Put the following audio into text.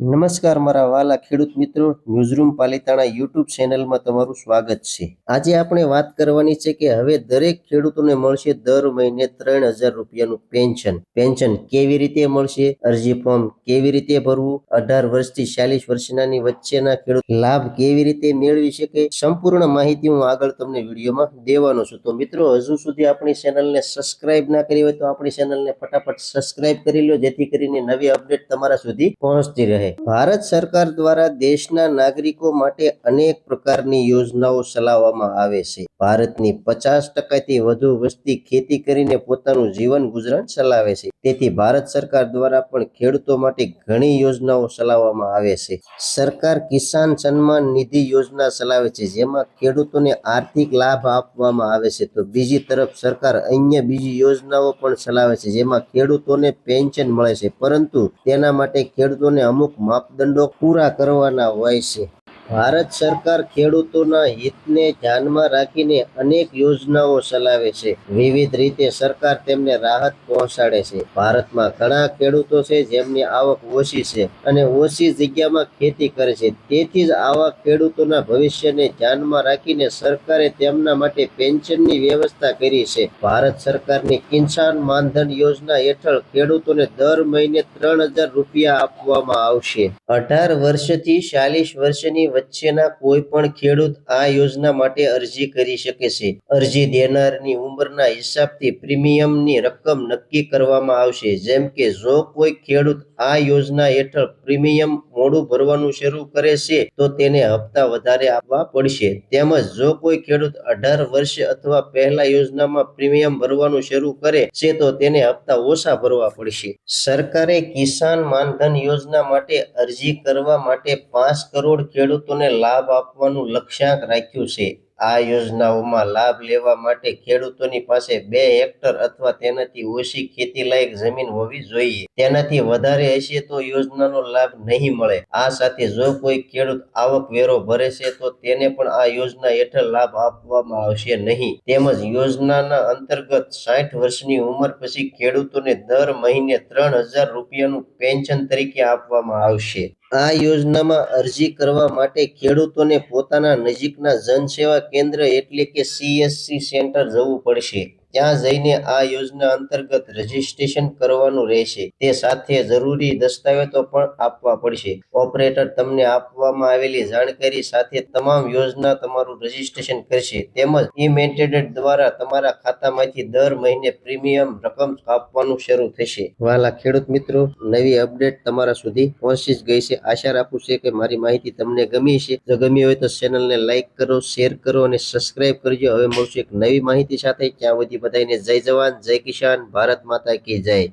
નમસ્કાર મારા વાલા ખેડૂત મિત્રો, ન્યૂઝરૂમ પાલિતાણા યુટ્યુબ ચેનલમાં તમારું સ્વાગત છે. આજે આપણે વાત કરવાની છે કે હવે દરેક ખેડૂતોને મળશે દર મહિને ત્રણ હજાર રૂપિયાનું પેન્શન. પેન્શન કેવી રીતે મળશે? અરજી ફોર્મ કેવી રીતે ભરવું? અઢાર વર્ષથી ચાલીસ વર્ષનાની વચ્ચેના ખેડૂત લાભ કેવી રીતે મેળવી શકે? સંપૂર્ણ માહિતી હું આગળ તમને વિડીયોમાં દેવાનો છું. તો મિત્રો, હજુ સુધી આપણી ચેનલને સબસ્ક્રાઇબ ના કરી હોય તો આપણી ચેનલને ફટાફટ સબસ્ક્રાઇબ કરી લો, જેથી કરીને નવી અપડેટ તમારા સુધી પહોંચતી રહે. ભારત સરકાર દ્વારા દેશના નાગરિકો માટે અનેક પ્રકારની યોજનાઓ ચલાવવામાં આવે છે. ભારતની પચાસ ટકાથી વધુ વસ્તી ખેતી કરીને પોતાનું જીવન ગુજરાન ચલાવે છે. તેથી ભારત સરકાર દ્વારા પણ ખેડૂતો માટે ઘણી યોજનાઓ ચલાવવામાં આવે છે. સરકાર કિસાન સન્માન નિધિ યોજના ચલાવે છે, જેમાં ખેડૂતોને આર્થિક લાભ આપવામાં આવે છે. તો બીજી તરફ સરકાર અન્ય બીજી યોજનાઓ પણ ચલાવે છે, જેમાં ખેડૂતોને પેન્શન મળે છે. પરંતુ તેના માટે ખેડૂતોને અમુક માપદંડો પૂરા કરવાના હોય છે. ભારત સરકાર ખેડૂતોના હિતને ધ્યાનમાં રાખીને અનેક યોજનાઓ ચલાવે છે. વિવિધ રીતે સરકાર તેમને રાહત પહોંચાડે છે. ભારતમાં ઘણા ખેડૂતો છે જેમની આવક ઓછી છે અને ઓછી જગ્યામાં ખેતી કરે છે. તેથી જ આવા ખેડૂતોના ભવિષ્યને ધ્યાનમાં રાખીને સરકારે તેમના માટે પેન્શનની વ્યવસ્થા કરી છે. ભારત સરકારની કિસાન માનધન યોજના હેઠળ ખેડૂતોને દર મહિને ત્રણ હજાર રૂપિયા આપવામાં આવશે. અઢાર વર્ષથી ચાલીસ વર્ષની વચ્ચેના કોઈ પણ ખેડૂત આ યોજના માટે અરજી કરી શકે છે. અરજી દેનારની ઉંમરના હિસાબથી પ્રીમિયમની રકમ નક્કી કરવામાં આવશે. જેમ કે, જો કોઈ ખેડૂત આ યોજના હેઠળ પ્રીમિયમ મોડું ભરવાનું શરૂ કરે છે, તો તેને હપ્તા વધારે આપવા પડશે. તેમજ, જો કોઈ ખેડૂત અઢાર વર્ષ અથવા પહેલા યોજનામાં પ્રીમિયમ ભરવાનું શરૂ કરે છે, તો તેને હપ્તા ઓછા ભરવા પડશે. સરકારે કિસાન માનધન યોજના માટે અરજી કરવા માટે પાંચ કરોડ ખેડૂતોને લાભ આપવાનું લક્ષ્યાંક રાખ્યું છે. આ યોજનાઓમાં લાભ લેવા માટે ખેડૂતોની પાસે બે હેક્ટર અથવા તેનાથી ઓછી ખેતીલાયક જમીન હોવી જોઈએ. તેનાથી વધારે હશે તો યોજનાનો લાભ નહીં મળે. આ સાથે જો કોઈ ખેડૂત આવક વેરો ભરે છે, તો તેને પણ આ યોજના હેઠળ લાભ આપવામાં આવશે નહીં. તેમજ યોજનાના અંતર્ગત સાઠ વર્ષની ઉંમર પછી ખેડૂતોને દર મહિને ત્રણ હજાર રૂપિયાનું પેન્શન તરીકે આપવામાં આવશે. આ યોજનામાં અરજી કરવા માટે ખેડૂતોને પોતાના નજીકના જનસેવા કેન્દ્ર એટલે કે સીએસસી સેન્ટર જવું પડશે. ત્યાં જઈને આ યોજના અંતર્ગત રજીસ્ટ્રેશન કરવાનું રહેશે. તે સાથે જરૂરી દસ્તાવેજો પણ આપવા પડશે. ઓપરેટર તમને આપવામાં આવેલી જાણકારી સાથે તમામ યોજના તમારું રજીસ્ટ્રેશન કરશે. તેમજ ઈ મેન્ટેડેટ દ્વારા તમારા ખાતામાંથી દર મહિને પ્રીમિયમ રકમ આપવાનું શરૂ થશે. વાલા ખેડૂત મિત્રો, નવી અપડેટ તમારા સુધી પહોંચી જ ગઈ છે. આશા રાખું છે કે મારી માહિતી તમને ગમી છે જો ગમી હોય તો ચેનલને લાઇક કરો, શેર કરો અને સબસ્ક્રાઇબ કરજો. હવે મળશું એક નવી માહિતી સાથે. ત્યાં સુધી બધાને જય જવાન જય કિસાન ભારત માતા કી જય.